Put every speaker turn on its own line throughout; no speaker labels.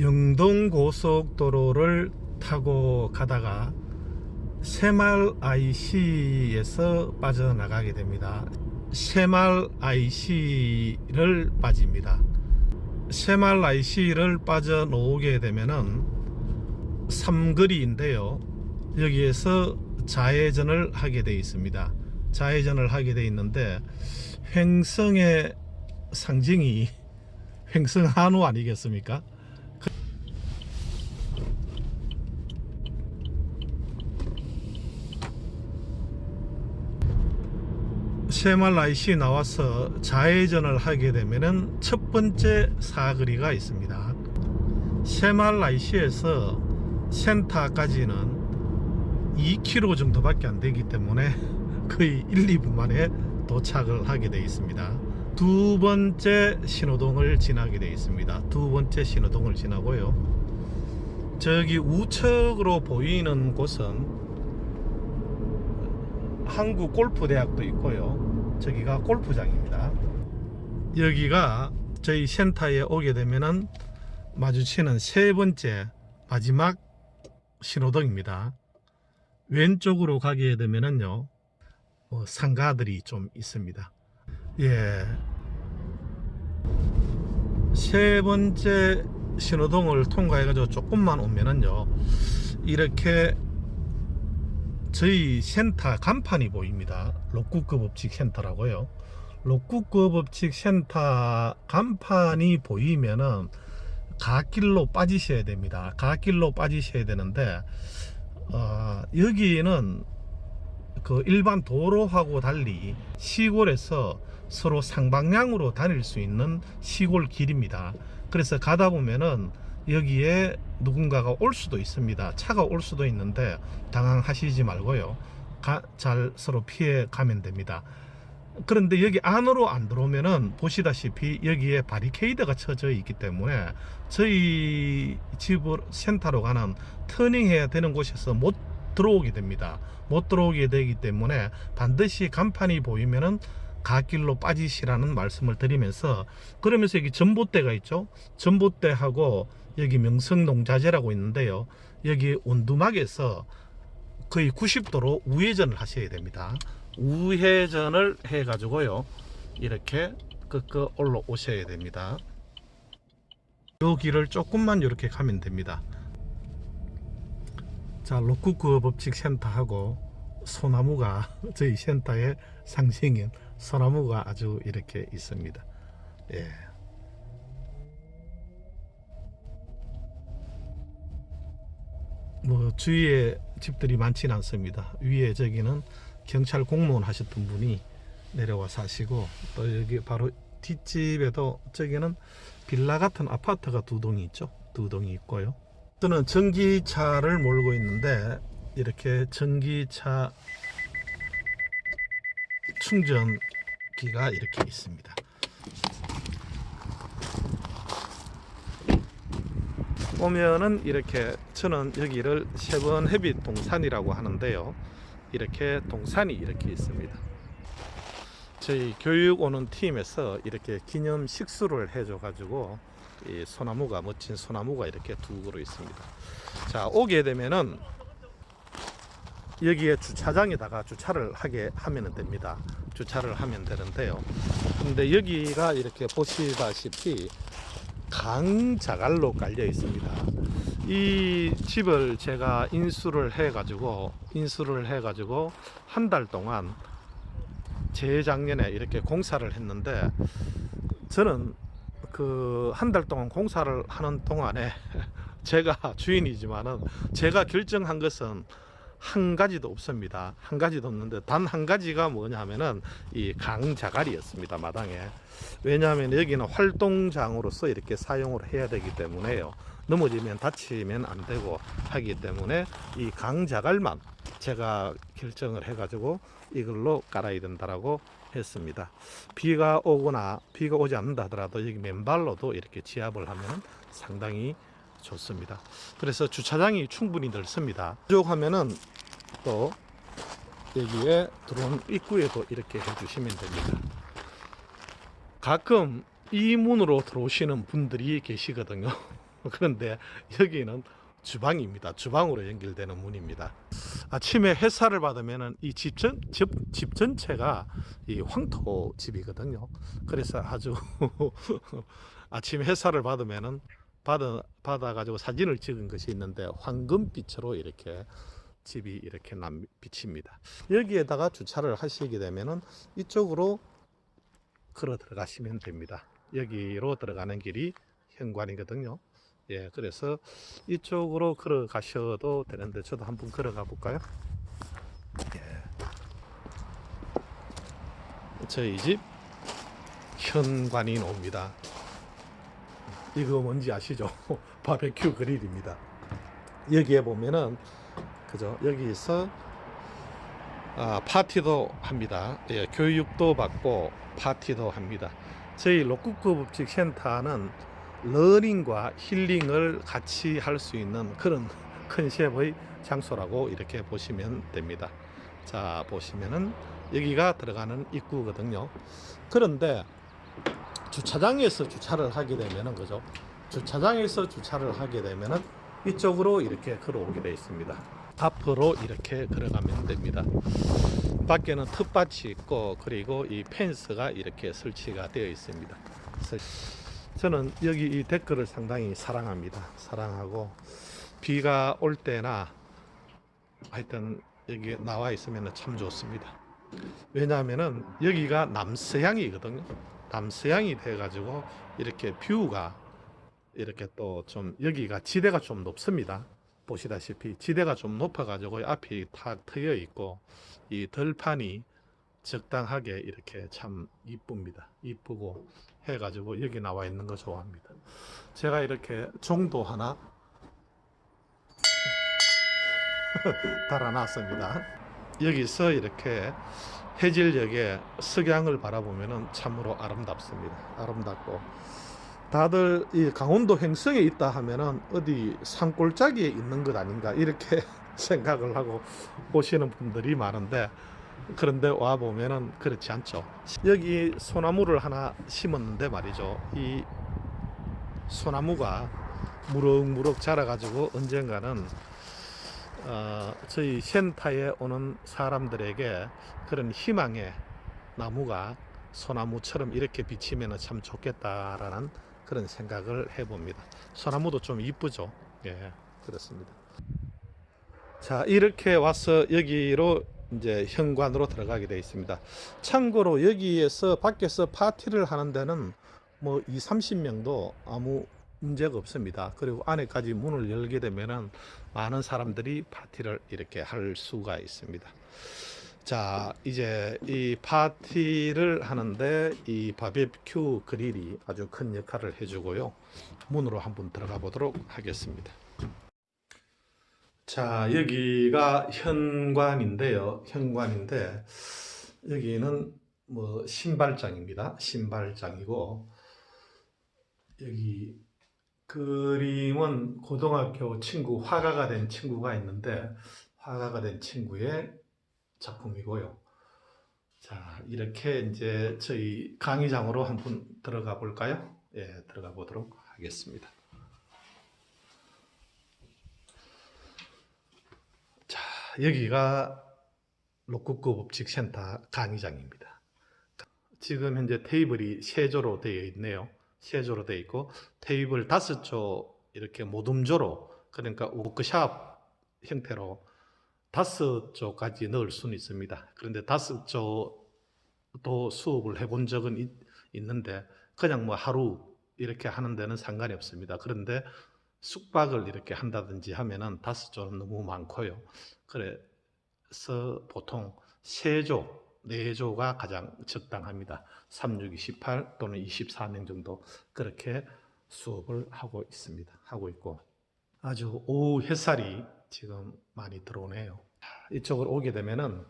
영동 고속도로를 타고 가다가 새말 IC에서 빠져나가게 됩니다. 새말 IC를 빠집니다. 새말 IC를 빠져나오게 되면은 삼거리인데요. 여기에서 좌회전을 하게 되어 있습니다. 좌회전을 하게 되어 있는데 횡성의 상징이 횡성 한우 아니겠습니까? 새말 IC 나와서 좌회전을 하게 되면은 첫 번째 사거리가 있습니다. 새말 IC에서 센터까지는 2km 정도밖에 안 되기 때문에 거의 1, 2분 만에 도착을 하게 되어 있습니다. 두 번째 신호동을 지나게 되어 있습니다. 두 번째 신호동을 지나고요. 저기 우측으로 보이는 곳은 한국 골프대학도 있고요. 저기가 골프장입니다. 여기가 저희 센터에 오게 되면은 마주치는 세 번째 마지막 신호등입니다. 왼쪽으로 가게 되면은요, 어, 상가들이 좀 있습니다. 예. 세 번째 신호등을 통과해가지고 조금만 오면은요, 이렇게 저희 센터 간판이 보입니다. 록구급 법칙 센터라고요. 록구급 법칙 센터 간판이 보이면은 갓길로 빠지셔야 됩니다. 갓길로 빠지셔야 되는데 어, 여기는 그 일반 도로하고 달리 시골에서 서로 상방향으로 다닐 수 있는 시골 길입니다. 그래서 가다 보면은 여기에 누군가가 올 수도 있습니다. 차가 올 수도 있는데 당황하시지 말고요. 가- 잘 서로 피해 가면 됩니다. 그런데 여기 안으로 안 들어오면은 보시다시피 여기에 바리케이드가 쳐져 있기 때문에 저희 집을 센터로 가는 터닝해야 되는 곳에서 못 들어오게 됩니다. 못 들어오게 되기 때문에 반드시 간판이 보이면은 갓길로 빠지시라는 말씀을 드리면서 그러면서 여기 전봇대가 있죠. 전봇대하고 여기 명성농자재라고 있는데요. 여기 온두막에서 거의 90도로 우회전을 하셔야 됩니다. 우회전을 해 가지고요. 이렇게 끄끄 올라오셔야 됩니다. 요 길을 조금만 이렇게 가면 됩니다. 자, 로쿠크 법칙 센터하고 소나무가 저희 센터의 상징인 소나무가 아주 이렇게 있습니다. 예. 주위에 집들이 많지는 않습니다. 위에 저기는 경찰 공무원 하셨던 분이 내려와 사시고 또 여기 바로 뒷집에도 저기는 빌라 같은 아파트가 두 동이 있죠. 두 동이 있고요. 저는 전기차를 몰고 있는데 이렇게 전기차 충전기가 이렇게 있습니다. 오면은 이렇게 저는 여기를 세번 해빛 동산이라고 하는데요. 이렇게 동산이 이렇게 있습니다. 저희 교육 오는 팀에서 이렇게 기념 식수를 해줘 가지고 이 소나무가 멋진 소나무가 이렇게 두 그루 있습니다. 자 오게 되면은 여기에 주차장에다가 주차를 하게 하면 됩니다. 주차를 하면 되는데요. 근데 여기가 이렇게 보시다시피 강자갈로 깔려 있습니다. 이 집을 제가 인수를 해 가지고 인수를 해 가지고 한 달 동안 재작년에 이렇게 공사를 했는데 저는 그 한 달 동안 공사를 하는 동안에 제가 주인이지만은 제가 결정한 것은 한 가지도 없습니다. 한 가지도 없는데 단 한 가지가 뭐냐면은 이 강자갈이었습니다. 마당에. 왜냐하면 여기는 활동장으로서 이렇게 사용을 해야 되기 때문에요. 넘어지면 다치면 안 되고 하기 때문에 이 강자갈만 제가 결정을 해가지고 이걸로 깔아야 된다라고 했습니다. 비가 오거나 비가 오지 않는다 하더라도 여기 맨발로도 이렇게 지압을 하면 상당히 좋습니다. 그래서 주차장이 충분히 넓습니다. 부족하면은 또 여기에 들어온 입구에도 이렇게 해주시면 됩니다. 가끔 이 문으로 들어오시는 분들이 계시거든요. 그런데 여기는 주방입니다. 주방으로 연결되는 문입니다. 아침에 햇살을 받으면은 이집 전, 집, 집 전체가 이 황토 집이거든요. 그래서 아주 아침 햇살을 받으면은 받아, 받아가지고 사진을 찍은 것이 있는데 황금빛으로 이렇게 집이 이렇게 남, 비칩니다. 여기에다가 주차를 하시게 되면은 이쪽으로 걸어 들어가시면 됩니다. 여기로 들어가는 길이 현관이거든요. 예, 그래서 이쪽으로 걸어 가셔도 되는데 저도 한번 걸어가 볼까요? 예. 저희 집 현관이 옵니다. 이거 뭔지 아시죠? 바베큐 그릴입니다. 여기에 보면은 그죠? 여기서 아, 파티도 합니다. 예, 교육도 받고 파티도 합니다. 저희 로쿠쿠법칙 센터는 러닝과 힐링을 같이 할 수 있는 그런 컨셉의 장소라고 이렇게 보시면 됩니다. 자, 보시면은 여기가 들어가는 입구거든요. 그런데 주차장에서 주차를 하게 되면은 그죠? 주차장에서 주차를 하게 되면은 이쪽으로 이렇게 걸어오게 되어 있습니다. 앞으로 이렇게 걸어가면 됩니다. 밖에는 텃밭이 있고 그리고 이 펜스가 이렇게 설치가 되어 있습니다. 저는 여기 이 데크를 상당히 사랑합니다. 사랑하고 비가 올 때나 하여튼 여기 나와 있으면 참 좋습니다. 왜냐하면은 여기가 남서향이거든요. 남서향이 돼가지고 이렇게 뷰가 이렇게 또 좀 여기가 지대가 좀 높습니다. 보시다시피 지대가 좀 높아가지고 앞이 탁 트여 있고 이 들판이 적당하게 이렇게 참 이쁩니다. 이쁘고 해가지고 여기 나와 있는 거 좋아합니다. 제가 이렇게 종도 하나 달아놨습니다. 여기서 이렇게 해질녘에 석양을 바라보면 참으로 아름답습니다. 아름답고 다들 이 강원도 행성에 있다 하면은 어디 산골짜기에 있는 것 아닌가 이렇게 생각을 하고 보시는 분들이 많은데 그런데 와 보면은 그렇지 않죠. 여기 소나무를 하나 심었는데 말이죠. 이 소나무가 무럭무럭 자라가지고 언젠가는 어, 저희 센터에 오는 사람들에게 그런 희망의 나무가 소나무처럼 이렇게 비치면 참 좋겠다라는 그런 생각을 해봅니다. 소나무도 좀 이쁘죠? 예, 그렇습니다. 자, 이렇게 와서 여기로 이제 현관으로 들어가게 되어 있습니다. 참고로 여기에서 밖에서 파티를 하는 데는 뭐 2, 30명도 아무 문제가 없습니다. 그리고 안에까지 문을 열게 되면은 많은 사람들이 파티를 이렇게 할 수가 있습니다. 자, 이제 이 파티를 하는데 이 바베큐 그릴이 아주 큰 역할을 해주고요. 문으로 한번 들어가 보도록 하겠습니다. 자, 여기가 현관인데요. 현관인데 여기는 뭐 신발장입니다. 신발장이고 여기 그림은 고등학교 친구 화가가 된 친구가 있는데 화가가 된 친구의 작품이고요. 자, 이렇게 이제 저희 강의장으로 한번 들어가 볼까요? 예, 들어가 보도록 하겠습니다. 자, 여기가 로쿠쿠 법칙센터 강의장입니다. 지금 현재 테이블이 세조로 되어 있네요. 세조로 되어 있고 테이블 다섯 조 이렇게 모둠조로 그러니까 워크샵 형태로 다섯 조까지 넣을 수는 있습니다. 그런데 다섯 조도 수업을 해본 적은 있, 있는데 그냥 뭐 하루 이렇게 하는 데는 상관이 없습니다. 그런데 숙박을 이렇게 한다든지 하면은 다섯 조는 너무 많고요. 그래서 보통 세 조, 네 조가 가장 적당합니다. 3, 6, 28 또는 24명 정도 그렇게 수업을 하고 있습니다. 하고 있고 아주 오후 햇살이 지금 많이 들어오네요. 이쪽으로 오게 되면은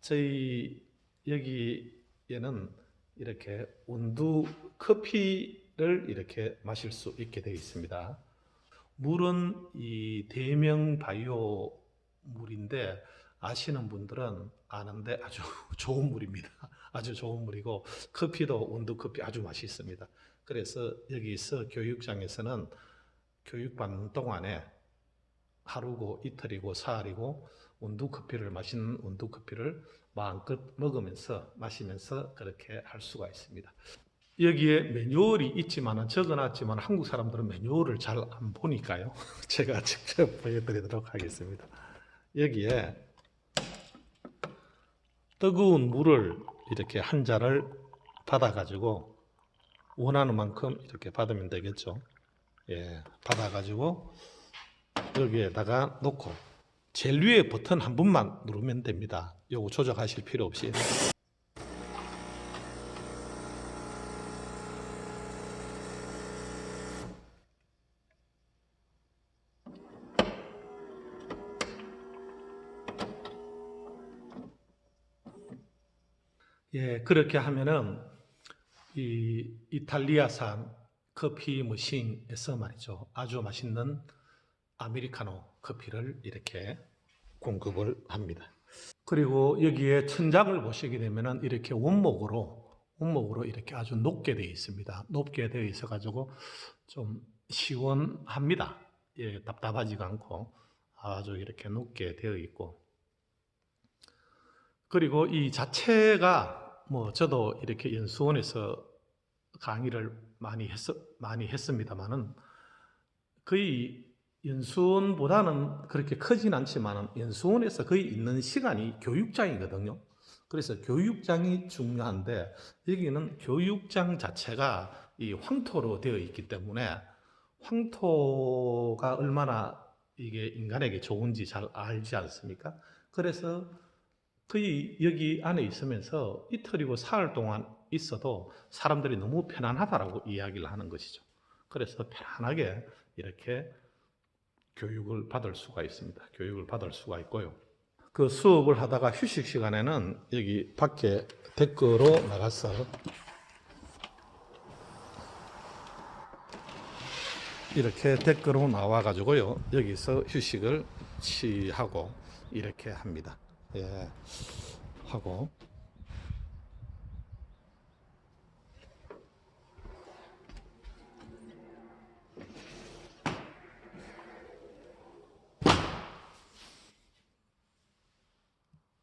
저희 여기에는 이렇게 온두 커피를 이렇게 마실 수 있게 되어 있습니다. 물은 이 대명 바이오 물인데 아시는 분들은 아는데 아주 좋은 물입니다. 아주 좋은 물이고 커피도 온두 커피 아주 맛있습니다. 그래서 여기서 교육장에서는 교육받는 동안에 하루고 이틀이고 사흘이고 원두 커피를 마시는 원두 커피를 마음껏 먹으면서 마시면서 그렇게 할 수가 있습니다. 여기에 매뉴얼이 있지만은 적어놨지만 한국 사람들은 매뉴얼을 잘 안 보니까요. 제가 직접 보여드리도록 하겠습니다. 여기에 뜨거운 물을 이렇게 한 잔을 받아가지고 원하는 만큼 이렇게 받으면 되겠죠. 예, 받아가지고 여기에다가 놓고 제일 위에 버튼 한 번만 누르면 됩니다. 요거 조작하실 필요 없이. 예, 그렇게 하면은 이 이탈리아산 커피 머신에서 말이죠. 아주 맛있는 아메리카노 커피를 이렇게 공급을 합니다. 그리고 여기에 천장을 보시게 되면은 이렇게 원목으로 원목으로 이렇게 아주 높게 되어 있습니다. 높게 되어 있어 가지고 좀 시원합니다. 예, 답답하지가 않고 아주 이렇게 높게 되어 있고 그리고 이 자체가 뭐 저도 이렇게 연수원에서 강의를 많이 했 많이 했습니다만은 거의 연수원보다는 그렇게 크진 않지만은 연수원에서 거의 있는 시간이 교육장이거든요. 그래서 교육장이 중요한데 여기는 교육장 자체가 이 황토로 되어 있기 때문에 황토가 얼마나 이게 인간에게 좋은지 잘 알지 않습니까? 그래서 거의 여기 안에 있으면서 이틀이고 사흘 동안 있어도 사람들이 너무 편안하다라고 이야기를 하는 것이죠. 그래서 편안하게 이렇게 교육을 받을 수가 있습니다. 교육을 받을 수가 있고요. 그 수업을 하다가 휴식 시간에는 여기 밖에 댓글로 나가서 이렇게 댓글로 나와 가지고요. 여기서 휴식을 취하고 이렇게 합니다. 예. 하고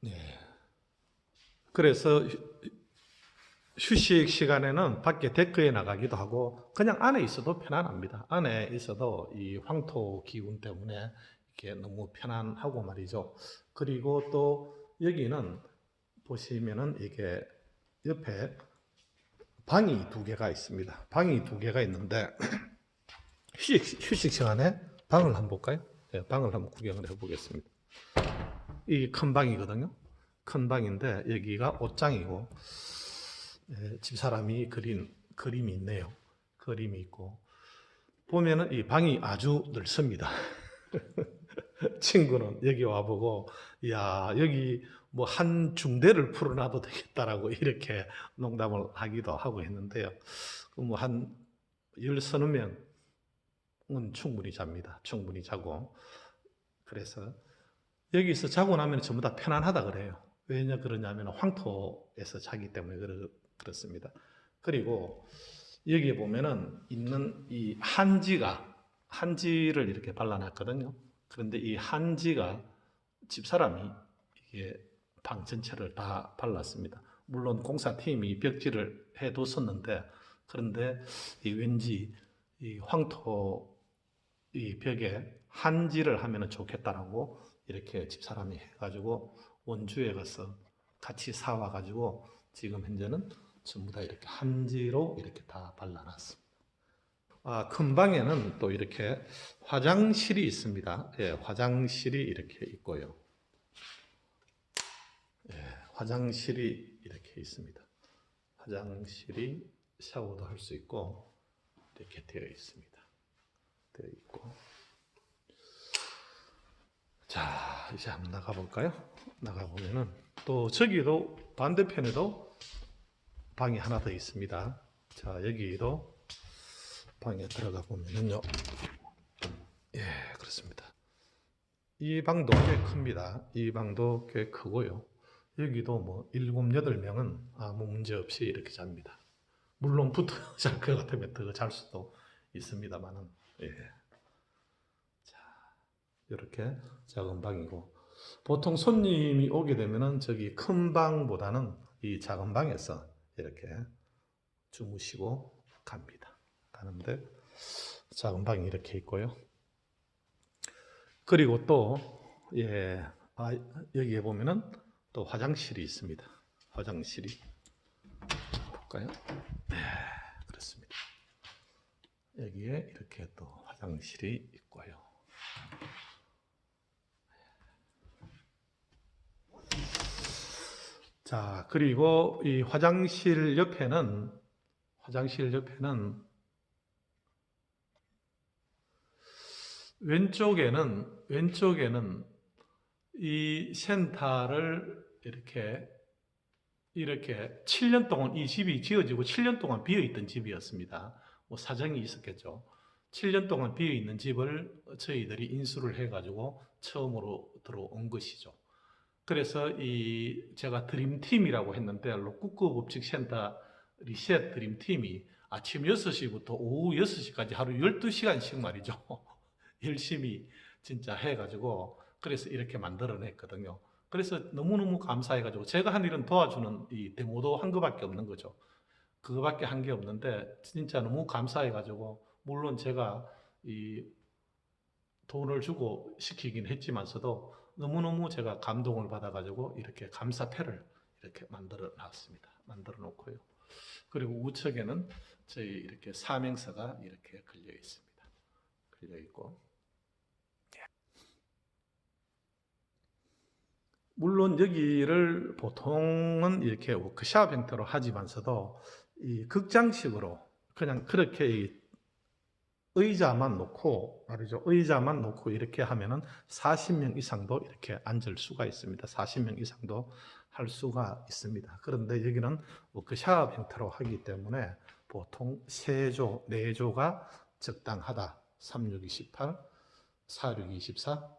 네. 그래서 휴- 휴식 시간에는 밖에 데크에 나가기도 하고 그냥 안에 있어도 편안합니다. 안에 있어도 이 황토 기운 때문에 이렇게 너무 편안하고 말이죠. 그리고 또 여기는 보시면은 이게 옆에 방이 두 개가 있습니다. 방이 두 개가 있는데 휴식, 휴식 시간에 방을 한번 볼까요? 네, 방을 한번 구경을 해보겠습니다. 이 큰 방이거든요. 큰 방인데 여기가 옷장이고 예, 집사람이 그린 그림이 있네요. 그림이 있고 보면은 이 방이 아주 넓습니다. 친구는 여기 와보고 야 여기 뭐 한 중대를 풀어놔도 되겠다라고 이렇게 농담을 하기도 하고 했는데요. 뭐한 열 서너 명은 충분히 잡니다. 충분히 자고 그래서 여기서 자고 나면 전부 다 편안하다 그래요. 왜냐 그러냐면 황토에서 자기 때문에 그렇, 그렇습니다. 그리고 여기에 보면은 있는 이 한지가 한지를 이렇게 발라놨거든요. 그런데 이 한지가 집사람이 이게 방 전체를 다 발랐습니다. 물론 공사팀이 벽지를 해뒀었는데 그런데 이 왠지 이 황토 이 벽에 한지를 하면 좋겠다라고 이렇게 집사람이 해가지고 원주에 가서 같이 사와가지고 지금 현재는 전부 다 이렇게 한지로 이렇게 다 발라놨습니다. 아, 큰 방에는 또 이렇게 화장실이 있습니다. 예, 화장실이 이렇게 있고요. 예, 화장실이 이렇게 있습니다. 화장실이 샤워도 할 수 있고 이렇게 되어 있습니다. 되어 있고. 자, 이제 한번 나가 볼까요? 나가 보면은 또 저기도 반대편에도 방이 하나 더 있습니다. 자, 여기도 방에 들어가 보면은요. 예, 그렇습니다. 이 방도 꽤 큽니다. 이 방도 꽤 크고요. 여기도 뭐 일곱 여덟 명은 아무 문제 없이 이렇게 잡니다. 물론 붙어 잘 것 같으면 더 잘 수도 있습니다만은 예. 이렇게 작은 방이고 보통 손님이 오게 되면은 저기 큰 방보다는 이 작은 방에서 이렇게 주무시고 갑니다. 가는데 작은 방이 이렇게 있고요. 그리고 또 예, 아, 여기에 보면은 또 화장실이 있습니다. 화장실이 볼까요? 네, 그렇습니다. 여기에 이렇게 또 화장실이 있고요. 자, 그리고 이 화장실 옆에는 화장실 옆에는 왼쪽에는 왼쪽에는 이 센터를 이렇게 이렇게 7년 동안 이 집이 지어지고 7년 동안 비어 있던 집이었습니다. 뭐 사정이 있었겠죠. 7년 동안 비어 있는 집을 저희들이 인수를 해 가지고 처음으로 들어온 것이죠. 그래서 이 제가 드림팀이라고 했는데 로쿠크 법칙 센터 리셋 드림팀이 아침 6시부터 오후 6시까지 하루 12시간씩 말이죠. 열심히 진짜 해가지고 그래서 이렇게 만들어냈거든요. 그래서 너무너무 감사해가지고 제가 한 일은 도와주는 이 데모도 한 거밖에 없는 거죠. 그거밖에 한 게 없는데 진짜 너무 감사해가지고 물론 제가 이 돈을 주고 시키긴 했지만서도 너무너무 제가 감동을 받아가지고 이렇게 감사패를 이렇게 만들어 놨습니다. 만들어 놓고요. 그리고 우측에는 저희 이렇게 사명서가 이렇게 걸려 있습니다. 걸려 있고. 물론 여기를 보통은 이렇게 워크샵 형태로 하지만서도 이 극장식으로 그냥 그렇게 이 의자만 놓고 말이죠. 의자만 놓고 이렇게 하면은 40명 이상도 이렇게 앉을 수가 있습니다. 40명 이상도 할 수가 있습니다. 그런데 여기는 워크샵 형태로 하기 때문에 보통 3조, 4조가 적당하다. 36, 28, 46, 24.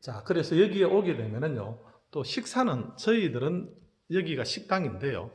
자, 그래서 여기에 오게 되면은요, 또 식사는 저희들은 여기가 식당인데요.